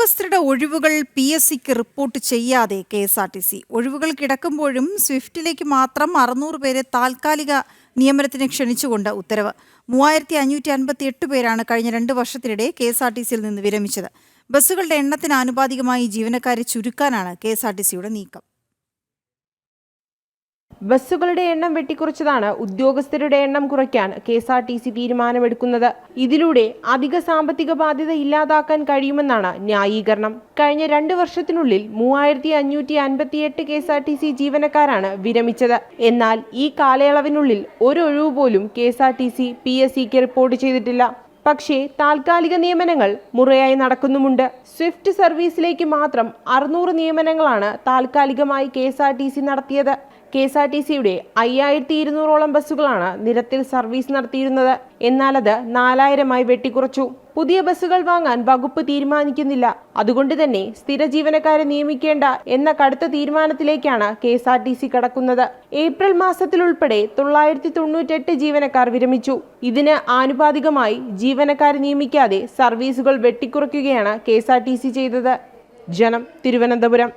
ഉദ്യോഗസ്ഥരുടെ ഒഴിവുകൾ P S സിക്ക് റിപ്പോർട്ട് ചെയ്യാതെ K S R T C. ഒഴിവുകൾ കിടക്കുമ്പോഴും സ്വിഫ്റ്റിലേക്ക് മാത്രം അറുന്നൂറ് പേരെ താൽക്കാലിക നിയമനത്തിന് ക്ഷണിച്ചുകൊണ്ട് ഉത്തരവ്. മൂവായിരത്തി അഞ്ഞൂറ്റി അൻപത്തി എട്ട് പേരാണ് കഴിഞ്ഞ രണ്ട് വർഷത്തിനിടെ കെ എസ് ആർ ടി സിയിൽ നിന്ന് വിരമിച്ചത്. ബസ്സുകളുടെ എണ്ണത്തിന് ആനുപാതികമായി ജീവനക്കാരെ ചുരുക്കാനാണ് കെ എസ് ആർ ടി സിയുടെ നീക്കം. ബസ്സുകളുടെ എണ്ണം വെട്ടിക്കുറച്ചതാണ്. ഉദ്യോഗസ്ഥരുടെ എണ്ണം കുറയ്ക്കാൻ K S R T C തീരുമാനമെടുക്കുന്നത്. ഇതിലൂടെ അധിക സാമ്പത്തിക ബാധ്യത ഇല്ലാതാക്കാൻ കഴിയുമെന്നാണ് ന്യായീകരണം. കഴിഞ്ഞ രണ്ട് വർഷത്തിനുള്ളിൽ മൂവായിരത്തി അഞ്ഞൂറ്റി അൻപത്തിയെട്ട് K S R T C ജീവനക്കാരാണ് വിരമിച്ചത്. എന്നാൽ ഈ കാലയളവിനുള്ളിൽ ഒരൊഴിവ് പോലും K S R T C P S സിക്ക് റിപ്പോർട്ട് ചെയ്തിട്ടില്ല. പക്ഷേ താൽക്കാലിക നിയമനങ്ങൾ മുറയായി നടക്കുന്നുമുണ്ട്. സ്വിഫ്റ്റ് സർവീസിലേക്ക് മാത്രം അറുന്നൂറ് നിയമനങ്ങളാണ് താൽക്കാലികമായി K S R T C നടത്തിയത്. കെ എസ് ആർ ടി സിയുടെ അയ്യായിരത്തി ഇരുന്നൂറോളം ബസ്സുകളാണ് നിരത്തിൽ സർവീസ് നടത്തിയിരുന്നത്. എന്നാൽ അത് നാലായിരമായി വെട്ടിക്കുറച്ചു. പുതിയ ബസ്സുകൾ വാങ്ങാൻ വകുപ്പ് തീരുമാനിക്കുന്നില്ല. അതുകൊണ്ട് തന്നെ സ്ഥിര ജീവനക്കാരെ നിയമിക്കേണ്ട എന്ന കടുത്ത തീരുമാനത്തിലേക്കാണ് K S R T C കടക്കുന്നത്. ഏപ്രിൽ മാസത്തിലുൾപ്പെടെ തൊള്ളായിരത്തി തൊണ്ണൂറ്റെട്ട് ജീവനക്കാർ വിരമിച്ചു. ഇതിന് ആനുപാതികമായി ജീവനക്കാരെ നിയമിക്കാതെ സർവീസുകൾ വെട്ടിക്കുറയ്ക്കുകയാണ് K S R T C ചെയ്തത്. ജനം തിരുവനന്തപുരം.